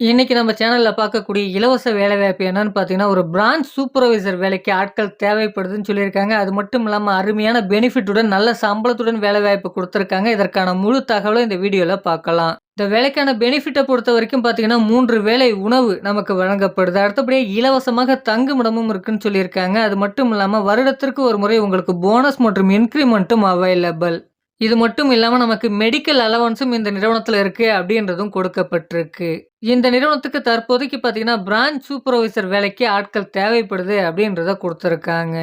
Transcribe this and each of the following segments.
இன்றைக்கி நம்ம சேனலில் பார்க்கக்கூடிய இலவச வேலைவாய்ப்பு என்னன்னு பார்த்தீங்கன்னா, ஒரு பிரான்ச் சூப்பர்வைசர் வேலைக்கு ஆட்கள் தேவைப்படுதுன்னு சொல்லியிருக்காங்க. அது மட்டும் இல்லாமல் அருமையான பெனிஃபிட்டுடன் நல்ல சம்பளத்துடன் வேலைவாய்ப்பு கொடுத்துருக்காங்க இதற்கான முழு தகவலும் இந்த வீடியோவில் பார்க்கலாம். இந்த வேலைக்கான பெனிஃபிட்டை பொறுத்த வரைக்கும் பார்த்தீங்கன்னா, மூன்று வேலை உணவு நமக்கு வழங்கப்படுது. அடுத்தபடியே இலவசமாக தங்குமிடமும் இருக்குன்னு சொல்லியிருக்காங்க. அது மட்டும் இல்லாமல் வருடத்திற்கு ஒரு முறை உங்களுக்கு போனஸ் மற்றும் இன்க்ரிமெண்ட்டும் அவைலபிள். இது மட்டும் இல்லாமல் நமக்கு மெடிக்கல் அலவன்ஸும் இந்த நிறுவனத்தில் இருக்கு அப்படின்றதும் கொடுக்கப்பட்டிருக்கு. இந்த நிறுவனத்துக்கு தற்போதைக்கு பார்த்தீங்கன்னா, பிரான்ச் சூப்பர்வைசர் வேலைக்கு ஆட்கள் தேவைப்படுது அப்படின்றத கொடுத்துருக்காங்க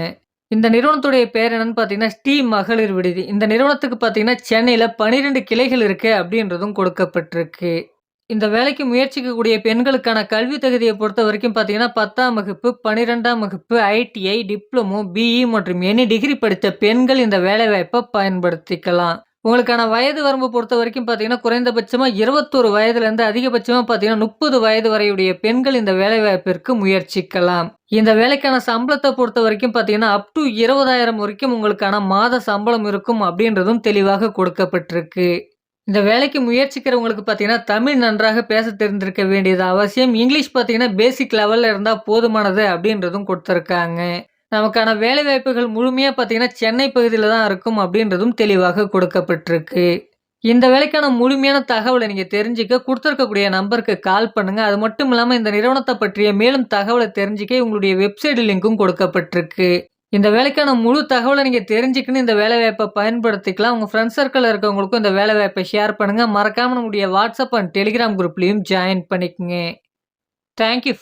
இந்த நிறுவனத்துடைய பேர் என்னன்னு பார்த்தீங்கன்னா, ஸ்ரீ மகளிர் விடுதி. இந்த நிறுவனத்துக்கு பார்த்தீங்கன்னா, சென்னையில் 12 கிளைகள் இருக்கு அப்படின்றதும் கொடுக்கப்பட்டிருக்கு. இந்த வேலைக்கு முயற்சிக்கக்கூடிய பெண்களுக்கான கல்வி தகுதியை பொறுத்த வரைக்கும் பார்த்தீங்கன்னா, 10ஆம் வகுப்பு, 12ஆம் வகுப்பு, ஐடிஐ, டிப்ளமோ, பிஇ மற்றும் எனி டிகிரி படித்த பெண்கள் இந்த வேலைவாய்ப்பை பயன்படுத்திக்கலாம். உங்களுக்கான வயது வரம்பு பொறுத்தவரைக்கும் பார்த்தீங்கன்னா, குறைந்தபட்சமாக இருபத்தோரு வயதுலேருந்து அதிகபட்சமாக பார்த்தீங்கன்னா, 30 வயது வரையுடைய பெண்கள் இந்த வேலைவாய்ப்பிற்கு முயற்சிக்கலாம். இந்த வேலைக்கான சம்பளத்தை பொறுத்த வரைக்கும் பார்த்தீங்கன்னா, அப் டு இருபதாயிரம் வரைக்கும் உங்களுக்கான மாத சம்பளம் இருக்கும் அப்படின்றதும் தெளிவாக கொடுக்கப்பட்டிருக்கு. இந்த வேலைக்கு முயற்சிக்கிறவங்களுக்கு பார்த்தீங்கன்னா, தமிழ் நன்றாக பேச தெரிந்திருக்க வேண்டியது அவசியம். இங்கிலீஷ் பார்த்தீங்கன்னா, பேசிக் லெவலில் இருந்தால் போதுமானது அப்படின்றதும் கொடுத்துருக்காங்க நமக்கான வேலைவாய்ப்புகள் முழுமையாக பார்த்தீங்கன்னா, சென்னை பகுதியில் தான் இருக்கும் அப்படின்றதும் தெளிவாக கொடுக்கப்பட்டிருக்கு. இந்த வேலைக்கான முழுமையான தகவலை நீங்கள் தெரிஞ்சுக்க கொடுத்துருக்கக்கூடிய நம்பருக்கு கால் பண்ணுங்கள் அது மட்டும் இல்லாமல் இந்த நிறுவனத்தை பற்றிய மேலும் தகவலை தெரிஞ்சுக்க உங்களுடைய வெப்சைட் லிங்க்கும் கொடுக்கப்பட்டிருக்கு. இந்த வேலைக்கான முழு தகவலை நீங்கள் தெரிஞ்சுக்கணும் இந்த வேலைவாய்ப்பை பயன்படுத்திக்கலாம். உங்கள் ஃப்ரெண்ட்ஸ் சர்க்கிளில் இருக்கவங்களுக்கும் இந்த வேலைவாய்ப்பை ஷேர் பண்ணுங்கள் மறக்காமல் நம்முடைய வாட்ஸ்அப் அண்ட் டெலிகிராம் குரூப்லேயும் ஜாயின் பண்ணிக்கோங்க. Thank you